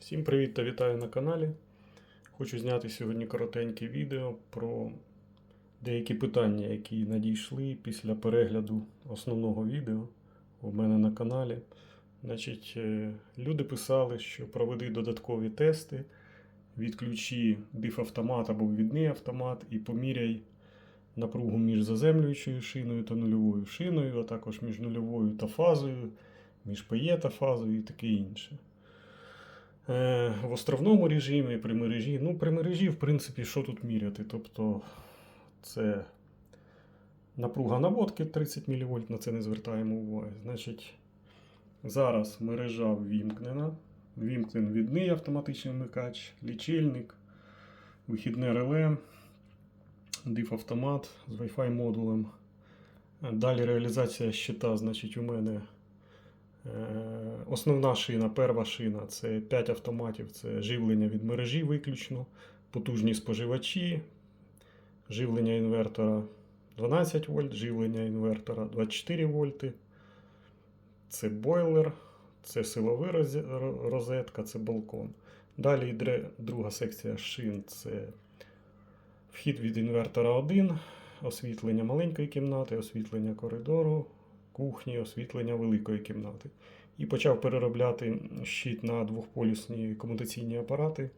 Всім привіт та вітаю на каналі. Хочу зняти сьогодні коротеньке відео про деякі питання, які надійшли після перегляду основного відео у мене на каналі. Значить, е, люди писали, що проведи додаткові тести, відключи диф-автомат або ввідний автомат і поміряй напругу між заземлюючою шиною та нульовою шиною, а також між нульовою та фазою, між ПЕ та фазою і таке інше. Е, в островному режимі, при мережі. Ну, при мережі, в принципі, що тут міряти? Тобто, це напруга наводки 30 мВ, на це не звертаємо уваги. Значить, зараз мережа ввімкнена. Ввімкнений відний автоматичний вмикач, лічильник, вихідне реле, диф-автомат з Wi-Fi модулем. Далі реалізація щита, значить, у мене Основна шина, перша шина це 5 автоматів, це живлення від мережі виключно, потужні споживачі, живлення інвертора 12 вольт, живлення інвертора 24 вольти. Це бойлер, це силова розетка, це балкон. Далі йде друга секція шин це вхід від інвертора 1, освітлення маленької кімнати, освітлення коридору, кухні, освітлення великої кімнати. І почав переробляти щит на двохполюсні комутаційні апарати.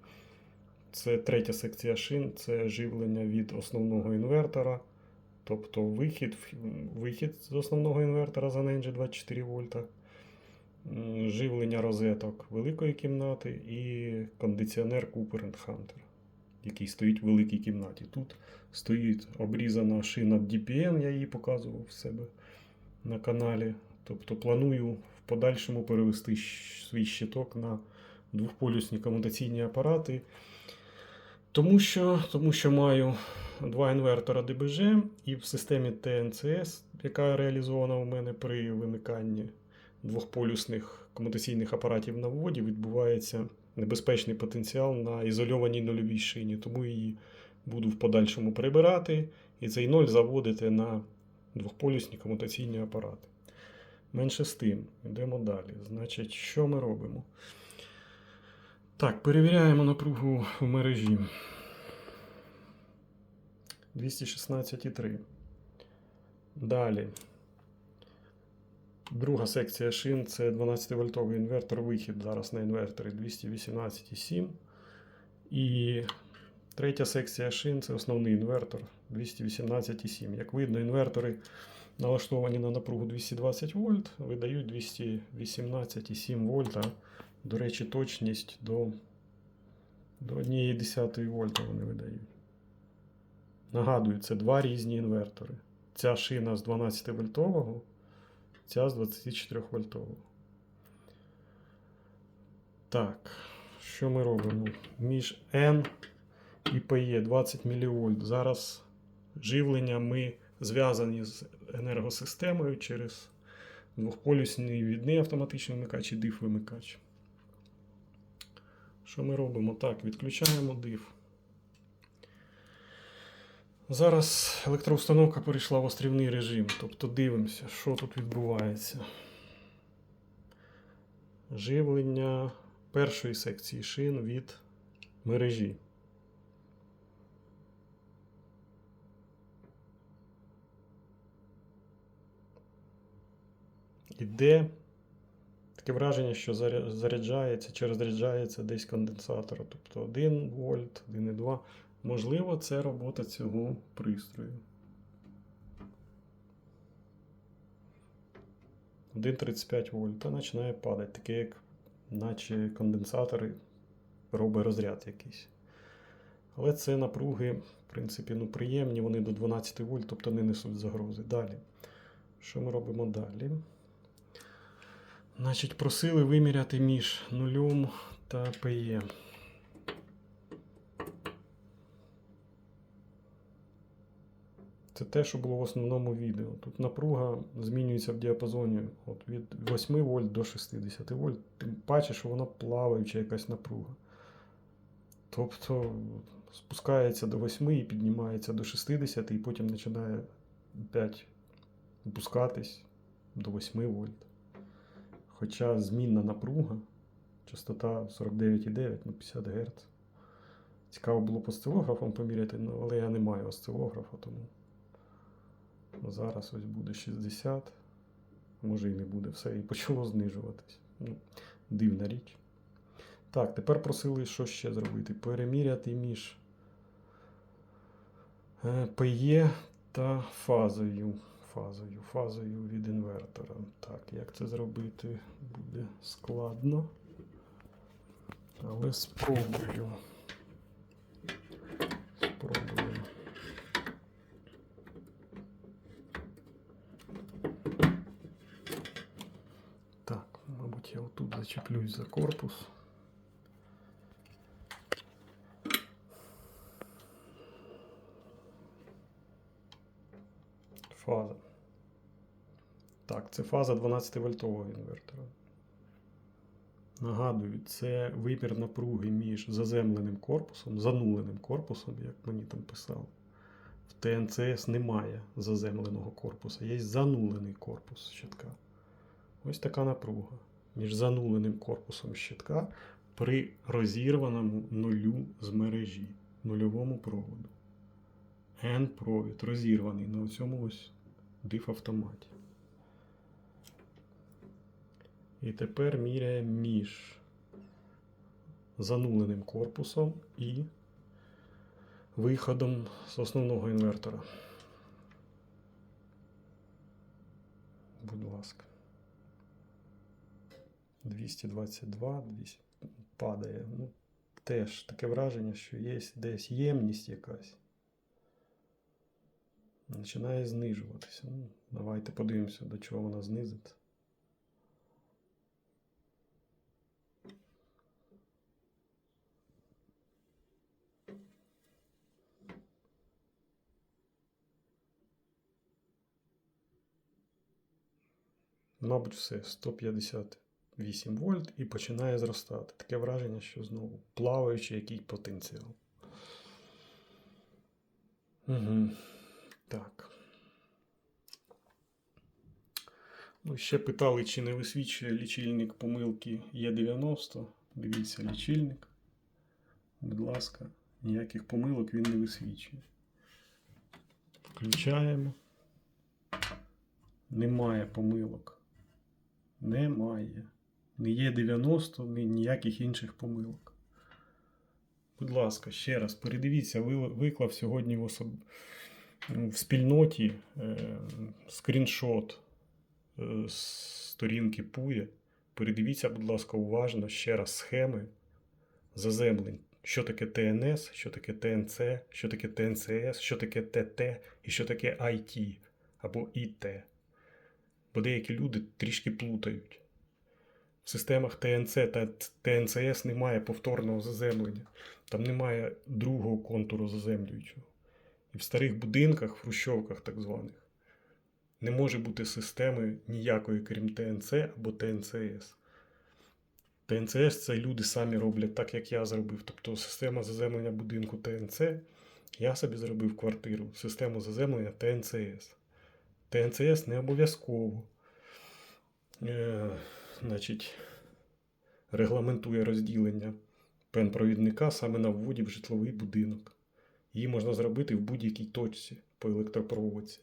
Це третя секція шин, це живлення від основного інвертора. Тобто вихід, вихід з основного інвертора за NG 24 вольта, живлення розеток великої кімнати і кондиціонер Cooper Hunter, який стоїть в великій кімнаті. Тут стоїть обрізана шина DPN, я її показував в себе на каналі. Тобто планую в подальшому перевести свій щиток на двохполюсні комутаційні апарати. Тому що, тому що маю два інвертора ДБЖ і в системі ТНЦС, яка реалізована у мене при вимиканні двохполюсних комутаційних апаратів на вводі, відбувається небезпечний потенціал на ізольованій нульовій шині. Тому її буду в подальшому прибирати і цей ноль заводити на двохполюсні комутаційні апарати. Менше з тим, йдемо далі. Значить, що ми робимо? Так, перевіряємо напругу в мережі. 216,3. Далі. Друга секція шин це 12-вольтовий інвертор, вихід зараз на інверторі 218,7. І третя секція шин це основний інвертор 218,7. Як видно, інвертори налаштовані на напругу 220 вольт, видають 218,7 вольта. До речі, точність до, до 1,1 вольта вони видають. Нагадую, це два різні інвертори. Ця шина з 12 вольтового, ця з 24 вольтового. Так, що ми робимо? Між N і PE 20 мВ. Зараз живлення ми зв'язані з енергосистемою через двохполюсний відний автоматичний вмикач і диф-вимикач. Що ми робимо? Так, відключаємо диф. Зараз електроустановка перейшла в острівний режим, тобто дивимося, що тут відбувається. Живлення першої секції шин від мережі. Іде таке враження, що заряджається чи розряджається десь конденсатор. Тобто 1 вольт, 1,2. Можливо, це робота цього пристрою. 1,35 вольта починає падати, таке як наче конденсатори робить розряд якийсь. Але це напруги, в принципі, ну, приємні, вони до 12 вольт, тобто не несуть загрози. Далі. Що ми робимо далі? Значить, просили виміряти між нулем та ПЕ. Це те, що було в основному відео. Тут напруга змінюється в діапазоні от від 8 вольт до 60 вольт. Тим паче, що вона плаваюча якась напруга. Тобто спускається до 8 і піднімається до 60, і потім починає опять опускатись до 8 вольт. Хоча змінна напруга Частота 49,9, ну 50 Гц. Цікаво було б осцилографом поміряти, ну, але я не маю осцилографа, тому зараз ось буде 60. Може і не буде все, і почало знижуватись. Ну, дивна річ. Так, тепер просили, що ще зробити? Переміряти між е, ПЕ та фазою. Фазою, фазою від інвертора. Так, як це зробити буде складно. Але спробую. Спробую. Так, мабуть, я отут зачеплюсь за корпус. Фаза. Так, це фаза 12 вольтового інвертора. Нагадую, це вимір напруги між заземленим корпусом, зануленим корпусом, як мені там писали. В ТНЦС немає заземленого корпуса, є занулений корпус щитка. Ось така напруга між зануленим корпусом щитка при розірваному нулю з мережі, нульовому проводу. N-провід розірваний на цьому ось диф-автоматі. І тепер міряємо між зануленим корпусом і виходом з основного інвертора. Будь ласка. 222, 200 падає. Ну, теж таке враження, що є десь ємність якась. Починає знижуватися. Ну, давайте подивимося, до чого вона знизиться. Мабуть, все, 158 вольт і починає зростати. Таке враження, що знову плаваючий який потенціал. Угу. Так. Ну, ще питали, чи не висвічує лічильник помилки Е90. Дивіться, лічильник. Будь ласка, ніяких помилок він не висвічує. Включаємо. Немає помилок. Немає. Не є 90, ні ніяких інших помилок. Будь ласка, ще раз передивіться, виклав сьогодні в, особ... в спільноті е, скріншот е, з сторінки Пує. Передивіться, будь ласка, уважно ще раз схеми заземлень. Що таке ТНС, що таке ТНЦ, що таке ТНЦС, що таке ТТ і що таке IT або ІТ. Бо деякі люди трішки плутають. В системах ТНЦ та ТНЦС немає повторного заземлення. Там немає другого контуру заземлюючого. І в старих будинках, в хрущовках так званих, не може бути системи ніякої, крім ТНЦ або ТНЦС. ТНЦС це люди самі роблять так, як я зробив. Тобто система заземлення будинку ТНЦ, я собі зробив квартиру, систему заземлення ТНЦС. ТНЦС не обов'язково е, значить, регламентує розділення пен-провідника саме на вводі в житловий будинок. Її можна зробити в будь-якій точці по електропроводці.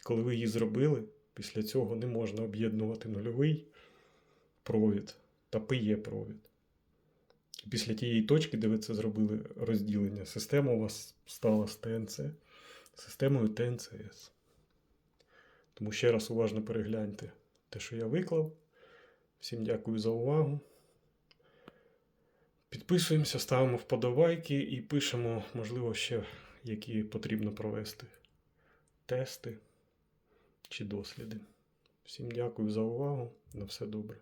І коли ви її зробили, після цього не можна об'єднувати нульовий провід та ПЕ провід. Після тієї точки, де ви це зробили розділення, система у вас стала з ТНЦ системою ТНЦС. Тому ще раз уважно перегляньте те, що я виклав. Всім дякую за увагу. Підписуємося, ставимо вподобайки і пишемо, можливо, ще які потрібно провести тести чи досліди. Всім дякую за увагу. На все добре.